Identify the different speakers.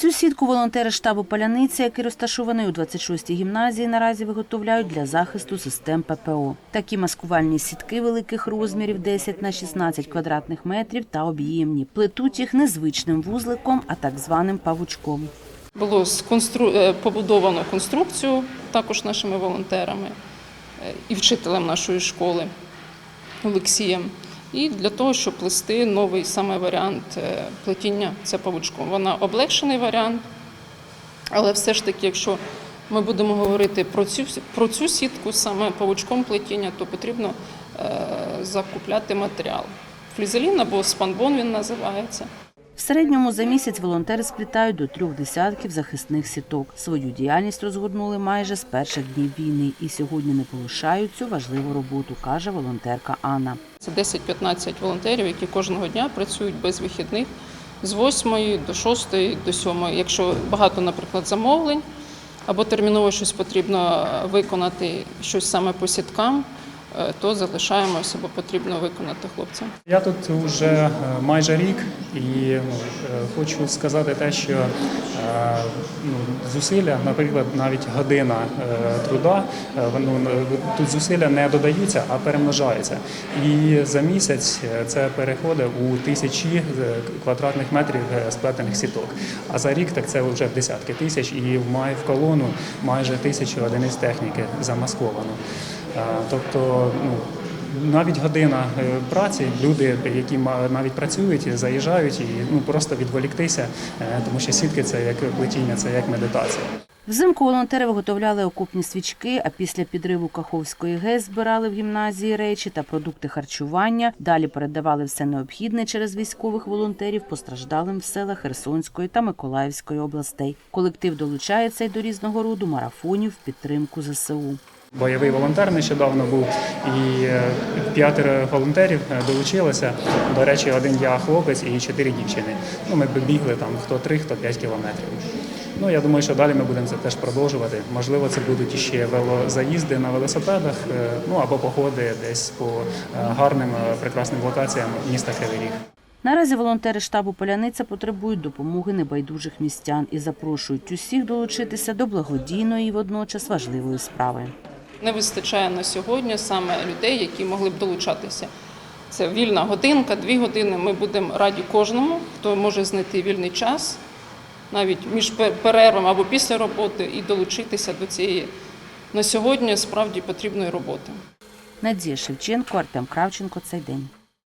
Speaker 1: Цю сітку волонтери штабу Паляниця, який розташований у 26-й гімназії, наразі виготовляють для захисту систем ППО. Такі маскувальні сітки великих розмірів 10 на 16 квадратних метрів та об'ємні. Плетуть їх незвичним вузликом, а так званим павучком.
Speaker 2: Було е, побудовано конструкцію також нашими волонтерами е, і вчителем нашої школи Олексієм. І для того, щоб плести новий саме варіант е, плетіння це павучком. Вона облегшений варіант, але все ж таки, якщо ми будемо говорити про цю, про цю сітку саме павучком плетіння, то потрібно е, закупляти матеріал. Флізелін або спанбон він називається.
Speaker 1: В середньому за місяць волонтери сплітають до трьох десятків захисних сіток. Свою діяльність розгорнули майже з перших днів війни і сьогодні не полишають цю важливу роботу, каже волонтерка Анна.
Speaker 2: Це 10-15 волонтерів, які кожного дня працюють без вихідних з 8 до 6, до 7. Якщо багато, наприклад, замовлень або терміново щось потрібно виконати, щось саме по сіткам, е, то залишаємося, бо потрібно виконати хлопцям.
Speaker 3: Я тут вже е, майже рік і е, хочу сказати те, що ну, зусилля, наприклад, навіть година труда, ну, тут зусилля не додаються, а перемножаються. І за місяць це переходить у тисячі квадратних метрів сплетених сіток. А за рік так це вже десятки тисяч, і в колону майже тисячу одиниць техніки замасковано. Е, Тобто, ну, навіть година е, праці, люди, які навіть працюють, заїжджають і ну просто відволіктися, е, тому що сітки це як плетіння, це як медитація.
Speaker 1: Взимку волонтери виготовляли окопні свічки, а після підриву Каховської ГЕС збирали в гімназії речі та продукти харчування. Далі передавали все необхідне через військових волонтерів постраждалим в селах Херсонської та Миколаївської областей. Колектив долучається й до різного роду марафонів в підтримку ЗСУ.
Speaker 3: Бойовий волонтер нещодавно був, і е, п'ятеро волонтерів е, долучилося. До речі, один я хлопець і чотири дівчини. Ну, ми бігли там хто три, хто п'ять кілометрів. Ну я думаю, що далі ми будемо це теж продовжувати. Можливо, це будуть іще велозаїзди на велосипедах, е, ну або походи десь по гарним прекрасним локаціям міста Кривий Ріг.
Speaker 1: Наразі волонтери штабу Поляниця потребують допомоги небайдужих містян і запрошують усіх долучитися до благодійної і водночас важливої справи.
Speaker 2: Не вистачає на сьогодні саме людей, які могли б долучатися. Це вільна годинка, дві години. Ми будемо раді кожному, хто може знайти вільний час, навіть між пе- перервами або після роботи, і долучитися до цієї на сьогодні справді потрібної роботи.
Speaker 1: Надія Шевченко, Артем Кравченко. Цей день.